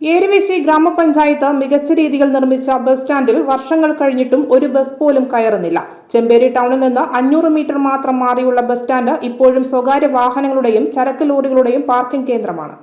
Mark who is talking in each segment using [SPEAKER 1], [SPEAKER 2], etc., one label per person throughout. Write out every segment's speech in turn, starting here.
[SPEAKER 1] ഏരുവേശി ഗ്രാമപഞ്ചായത്ത് മികച്ച രീതിയിൽ നിർമ്മിച്ച ബസ് സ്റ്റാൻഡിൽ വർഷങ്ങൾ കഴിഞ്ഞിട്ടും ഒരു ബസ് പോലും കയറുന്നില്ല. ചെമ്പേരി ടൗണിൽ നിന്ന് അഞ്ഞൂറ് മീറ്റർ മാത്രം മാറിയുള്ള ബസ് സ്റ്റാൻഡ് ഇപ്പോഴും സ്വകാര്യ വാഹനങ്ങളുടെയും ചരക്ക് ലോറികളുടെയും പാർക്കിംഗ് കേന്ദ്രമാണ്.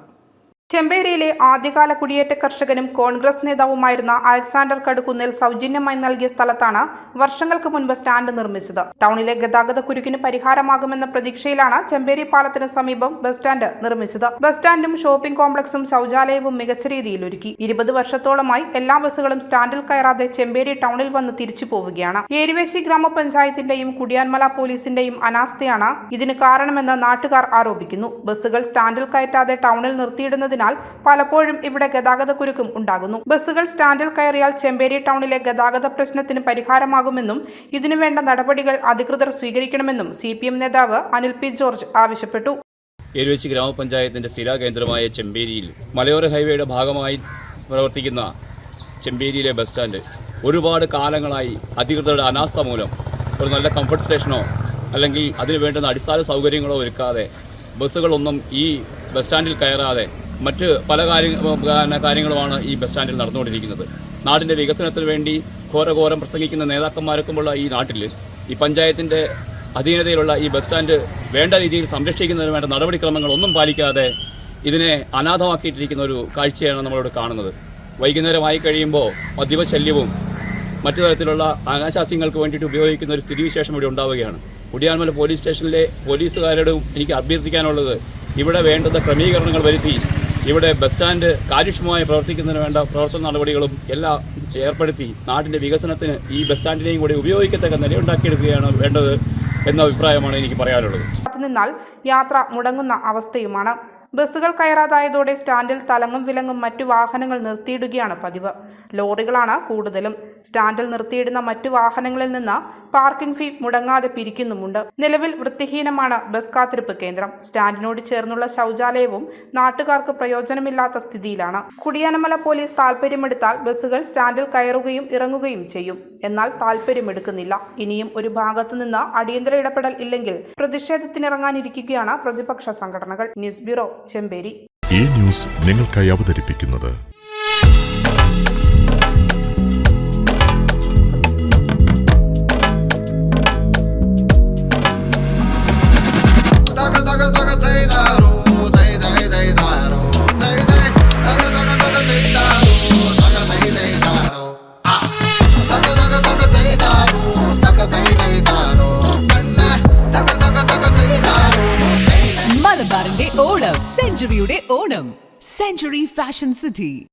[SPEAKER 1] ചെമ്പേരിയിലെ ആദ്യകാല കുടിയേറ്റ കർഷകനും കോൺഗ്രസ് നേതാവുമായിരുന്ന അലക്സാണ്ടർ കടുക്കുന്നിൽ സൗജന്യമായി നൽകിയ സ്ഥലത്താണ് വർഷങ്ങൾക്ക് മുൻപ് സ്റ്റാൻഡ് നിർമ്മിച്ചത്. ടൗണിലെ ഗതാഗത കുരുക്കിന് പരിഹാരമാകുമെന്ന പ്രതീക്ഷയിലാണ് ചെമ്പേരി പാലത്തിന് സമീപം ബസ് സ്റ്റാൻഡ് നിർമ്മിച്ചത്. ബസ് സ്റ്റാൻഡും ഷോപ്പിംഗ് കോംപ്ലക്സും ശൗചാലയവും മികച്ച രീതിയിൽ ഒരുക്കി ഇരുപത് വർഷത്തോളമായി എല്ലാ ബസ്സുകളും സ്റ്റാൻഡിൽ കയറാതെ ചെമ്പേരി ടൗണിൽ വന്ന് തിരിച്ചു പോവുകയാണ്. ഏരുവേശി ഗ്രാമപഞ്ചായത്തിന്റെയും കുടിയാൻമല പോലീസിന്റെയും അനാസ്ഥയാണ് ഇതിന് കാരണമെന്ന് നാട്ടുകാർ ആരോപിക്കുന്നു. ബസ്സുകൾ സ്റ്റാൻഡിൽ കയറ്റാതെ ടൗണിൽ നിർത്തിയിടുന്നതിനാൽ പലപ്പോഴും ഇവിടെ ഗതാഗത കുരുക്കും ഉണ്ടാകുന്നു. ബസ്സുകൾ സ്റ്റാൻഡിൽ കയറിയാൽ ചെമ്പേരി ടൗണിലെ ഗതാഗത പ്രശ്നത്തിന് പരിഹാരമാകുമെന്നും ഇതിനുവേണ്ട നടപടികൾ അധികൃതർ സ്വീകരിക്കണമെന്നും സി നേതാവ് അനിൽ പി ജോർജ് ആവശ്യപ്പെട്ടു.
[SPEAKER 2] എരുവേശി ഗ്രാമപഞ്ചായത്തിന്റെ സ്ഥിരാകേന്ദ്രമായ ചെമ്പേരിയിൽ മലയോര ഹൈവേയുടെ ഭാഗമായി പ്രവർത്തിക്കുന്ന ചെമ്പേരിയിലെ ബസ് സ്റ്റാൻഡ് ഒരുപാട് കാലങ്ങളായി അധികൃതരുടെ അനാസ്ഥ മൂലം ഒരു നല്ല കംഫർട്ട് സ്റ്റേഷനോ അല്ലെങ്കിൽ അതിന് വേണ്ടുന്ന അടിസ്ഥാന സൗകര്യങ്ങളോ ഒരുക്കാതെ ബസ്സുകളൊന്നും ഈ ബസ് സ്റ്റാൻഡിൽ കയറാതെ മറ്റ് പല കാര്യ കാര്യങ്ങളുമാണ് ഈ ബസ് സ്റ്റാൻഡിൽ നടന്നുകൊണ്ടിരിക്കുന്നത്. നാടിന്റെ വികസനത്തിന് വേണ്ടി ഘോരഘോരം പ്രസംഗിക്കുന്ന നേതാക്കന്മാർക്കുമുള്ള ഈ നാട്ടിൽ ഈ പഞ്ചായത്തിന്റെ അധീനതയിലുള്ള ഈ ബസ് സ്റ്റാൻഡ് വേണ്ട രീതിയിൽ സംരക്ഷിക്കുന്നതിന് വേണ്ട നടപടിക്രമങ്ങളൊന്നും പാലിക്കാതെ ഇതിനെ അനാഥമാക്കിയിട്ടിരിക്കുന്ന ഒരു കാഴ്ചയാണ് നമ്മളിവിടെ കാണുന്നത്. വൈകുന്നേരമായി കഴിയുമ്പോൾ മദ്യപശല്യവും മറ്റു തരത്തിലുള്ള ആകാശാസ്യങ്ങൾക്ക് വേണ്ടിയിട്ട് ഉപയോഗിക്കുന്ന ഒരു സ്ഥിതിവിശേഷം ഇവിടെ ഉണ്ടാവുകയാണ്. കുടിയാൻമല പോലീസ് സ്റ്റേഷനിലെ പോലീസുകാരോടും എനിക്ക് അഭ്യർത്ഥിക്കാനുള്ളത് ഇവിടെ വേണ്ടുന്ന ക്രമീകരണങ്ങൾ വരുത്തി ഇവിടെ ബസ് സ്റ്റാൻഡ് കാര്യക്ഷമമായി പ്രവർത്തിക്കുന്നതിന് വേണ്ട പ്രവർത്തന നടപടികളും എല്ലാം ഏർപ്പെടുത്തി നാടിന്റെ വികസനത്തിന് ഈ ബസ് സ്റ്റാൻഡിനെയും കൂടി ഉപയോഗിക്കത്തക്ക നിലയുണ്ടാക്കിയെടുക്കുകയാണ് വേണ്ടത് എന്ന അഭിപ്രായമാണ് എനിക്ക് പറയാനുള്ളത്.
[SPEAKER 1] നിന്നാൽ യാത്ര മുടങ്ങുന്ന അവസ്ഥയുമാണ് ബസ്സുകൾ കയറാതായതോടെ സ്റ്റാൻഡിൽ തലങ്ങും വിലങ്ങും മറ്റു വാഹനങ്ങൾ നിർത്തിയിടുകയാണ് പതിവ്. ലോറികളാണ് കൂടുതലും. സ്റ്റാൻഡിൽ നിർത്തിയിടുന്ന മറ്റു വാഹനങ്ങളിൽ നിന്ന് പാർക്കിംഗ് ഫീ മുടങ്ങാതെ പിരിക്കുന്നുമുണ്ട്. നിലവിൽ വൃത്തിഹീനമാണ് ബസ് കാത്തിരിപ്പ് കേന്ദ്രം. സ്റ്റാൻഡിനോട് ചേർന്നുള്ള ശൗചാലയവും നാട്ടുകാർക്ക് പ്രയോജനമില്ലാത്ത സ്ഥിതിയിലാണ്. കുടിയാനമല പോലീസ് താൽപ്പര്യമെടുത്താൽ ബസ്സുകൾ സ്റ്റാൻഡിൽ കയറുകയും ഇറങ്ങുകയും ചെയ്യും. എന്നാൽ താൽപ്പര്യമെടുക്കുന്നില്ല ഇനിയും ഒരു ഭാഗത്തു നിന്ന് അടിയന്തര ഇടപെടൽ ഇല്ലെങ്കിൽ പ്രതിഷേധത്തിനിറങ്ങാനിരിക്കുകയാണ് പ്രതിപക്ഷ സംഘടനകൾ. News bureau Chemperi.
[SPEAKER 3] ഈ ന്യൂസ് നിങ്ങൾക്കായി അവതരിപ്പിക്കുന്നത്
[SPEAKER 4] മലബാറിന്റെ ഓണം. സെഞ്ചുറിയുടെ ഓണം. Century fashion city